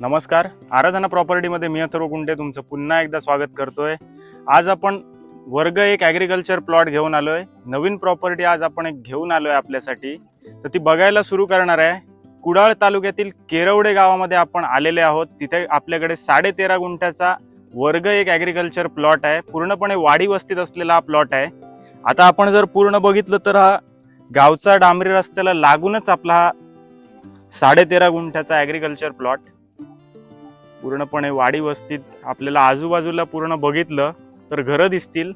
नमस्कार. आराधना प्रॉपर्टीमध्ये मी अथर्व कुंटे तुमचं पुन्हा एकदा स्वागत करतोय. आज आपण वर्ग एक ॲग्रिकल्चर प्लॉट घेऊन आलोय. नवीन प्रॉपर्टी आज आपण एक घेऊन आलोय आपल्यासाठी. तर ती बघायला सुरू करणार आहे. कुडाळ तालुक्यातील केरवडे गावामध्ये आपण आलेले आहोत. तिथे आपल्याकडे साडे तेरा गुंठ्याचा वर्ग एक ॲग्रिकल्चर प्लॉट आहे. पूर्णपणे वाडी वस्तीत असलेला हा प्लॉट आहे. आता आपण जर पूर्ण बघितलं तर हा गावचा डांबरी रस्त्याला लागूनच आपला हा साडे तेरा गुंठ्याचा ॲग्रिकल्चर प्लॉट पूर्णपणे वाडी वस्तीत आपल्याला आजूबाजूला पूर्ण बघितलं तर घरं दिसतील.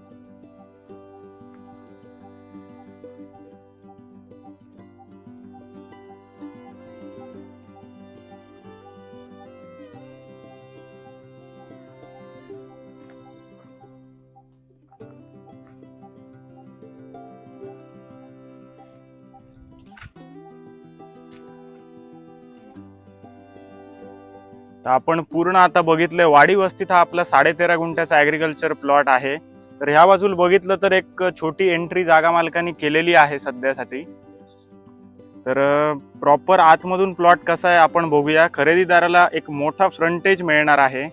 तर आपण पूर्ण आता बघितलंय वाडी वस्तीत हा आपला साडे तेरा गुंठ्याचा ॲग्रिकल्चर प्लॉट आहे. तर ह्या बाजूला बघितलं तर एक छोटी एंट्री जागा मालकांनी केलेली आहे सध्यासाठी. तर प्रॉपर आतमधून प्लॉट कसा आहे आपण बघूया. खरेदीदाराला एक मोठा फ्रंटेज मिळणार आहे.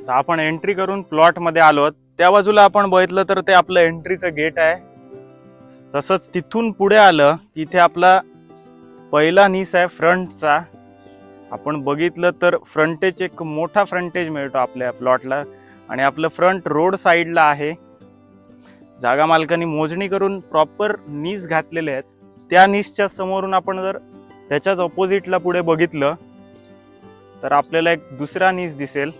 तर आपण एंट्री करून प्लॉटमध्ये आलो त्या बाजूला आपण बघितलं तर ते आपलं एंट्रीचं गेट आहे. तसंच तिथून पुढे आलं की इथे आपला पहिला नीस आहे फ्रंटचा आपण बघितलं तर फ्रंटेज एक मोठा फ्रंटेज मिळतो आपल्या प्लॉटला आणि आपलं फ्रंट रोड साईडला आहे. जागा मालकांनी मोजणी करून प्रॉपर नीस घातलेले आहेत. त्या नीजच्या समोरून आपण जर त्याच्याच ऑपोजिटला पुढे बघितलं तर आपल्याला एक दुसरा नीस दिसेल.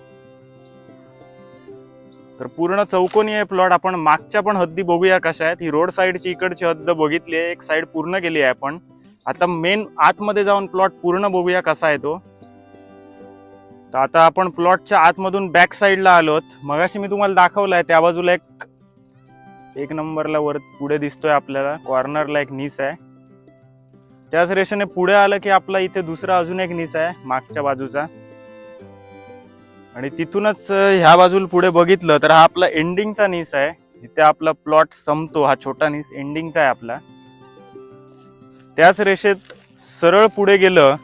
तर पूर्ण चौकोनी आहे प्लॉट आपण मागच्या पण हद्दी बघूया कशा आहेत. ही रोड साईडची इकडची हद्द बघितली आहे. एक साईड पूर्ण केली आहे आपण. आता मेन आतमध्ये जाऊन प्लॉट पूर्ण बघूया कसा आहे तो. तर आता आपण प्लॉटच्या आतमधून बॅक साईडला आलोत. मगाशी मी तुम्हाला दाखवलाय त्या बाजूला एक एक नंबरला वर पुढे दिसतोय आपल्याला कॉर्नरला एक नीस आहे. त्याच रेषेने पुढे आलं की आपला इथे दुसरा अजून एक नीस आहे मागच्या बाजूचा. आणि तिथूनच ह्या बाजूला पुढे बघितलं तर हा आपला एंडिंगचा नीस आहे. जिथे आपला प्लॉट संपतो हा छोटा नीस एंडिंगचा आहे आपला. त्याच रेषेत सरळ पुढे गेलं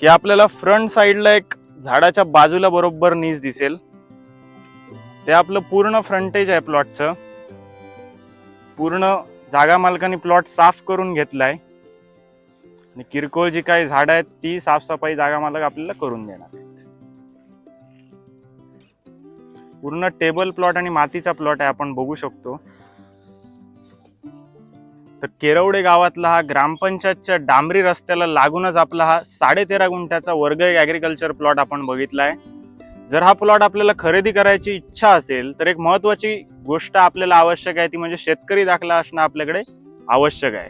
की आपल्याला फ्रंट साईडला एक झाडाच्या बाजूला बरोबर नीज दिसेल. ते आपलं पूर्ण फ्रंटेज आहे प्लॉटचं पूर्ण जागा मालकाने प्लॉट साफ करून घेतलाय. आणि किरकोळ जी काही झाडं आहेत ती साफसफाई जागा मालक आपल्याला करून देणार पूर्ण टेबल प्लॉट आणि मातीचा प्लॉट आहे आपण बघू शकतो. तर केरवडे गावातला हा ग्रामपंचायतच्या डांबरी रस्त्याला लागूनच आपला हा साडेतेरा गुंठ्याचा वर्ग एक ॲग्रिकल्चर प्लॉट आपण बघितला आहे. जर हा प्लॉट आपल्याला खरेदी करायची इच्छा असेल तर एक महत्त्वाची गोष्ट आपल्याला आवश्यक आहे ती म्हणजे शेतकरी दाखला असणं आपल्याकडे आवश्यक आहे.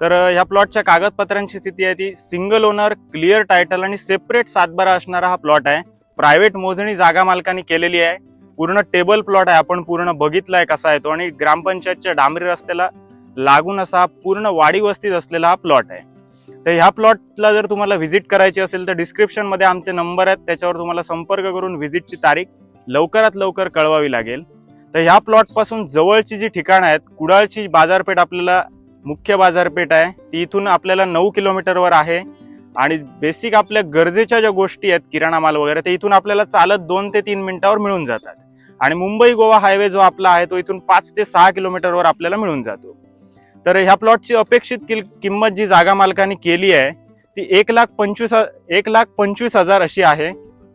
तर ह्या प्लॉटच्या कागदपत्रांची स्थिती आहे ती सिंगल ओनर क्लिअर टायटल आणि सेपरेट सातबारा असणारा हा प्लॉट आहे. प्रायव्हेट मोजणी जागा मालकांनी केलेली आहे. पूर्ण टेबल प्लॉट आहे आपण पूर्ण बघितला आहे कसा आहे तो. आणि ग्रामपंचायतच्या डांबरी रस्त्याला लागून असा पूर्ण वाडी वस्तीत असलेला हा प्लॉट आहे. तर ह्या प्लॉटला जर तुम्हाला व्हिजिट करायची असेल तर डिस्क्रिप्शनमध्ये आमचे नंबर आहेत. त्याच्यावर तुम्हाला संपर्क करून व्हिजिटची तारीख लवकरात लवकर कळवावी लागेल. तर ह्या प्लॉटपासून जवळची जी ठिकाणं आहेत कुडाळची बाजारपेठ आपल्याला मुख्य बाजारपेठ आहे. ती इथून आपल्याला नऊ किलोमीटरवर आहे. आणि बेसिक आपल्या गरजेच्या ज्या गोष्टी आहेत किराणा माल वगैरे ते इथून आपल्याला चालत दोन ते तीन मिनिटावर मिळून जातात. आणि मुंबई गोवा हायवे जो आपला आहे तो इथून पाच ते सहा किलोमीटरवर आपल्याला मिळून जातो. तर ह्या प्लॉटची अपेक्षित किल- किंमत जी जागा मालकाने केली आहे ती एक लाख पंचवीस एक लाख पंचवीस हजार अशी आहे.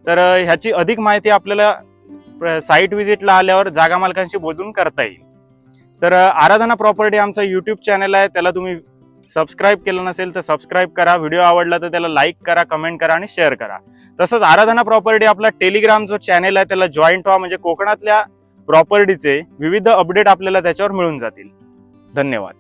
तर ह्याची अधिक माहिती आपल्याला साईट व्हिजिटला आल्यावर जागा मालकांशी बोलून करता येईल. तर आराधना प्रॉपर्टी आमचा यूट्यूब चॅनल आहे त्याला तुम्ही सबस्क्राईब केलं नसेल तर सबस्क्राईब करा. व्हिडिओ आवडला तर त्याला लाईक करा कमेंट करा आणि शेअर करा. तसंच आराधना प्रॉपर्टी आपला टेलिग्राम जो चॅनेल आहे त्याला जॉईंट व्हा म्हणजे कोकणातल्या प्रॉपर्टीचे विविध अपडेट आपल्याला त्याच्यावर मिळून जातील. धन्यवाद.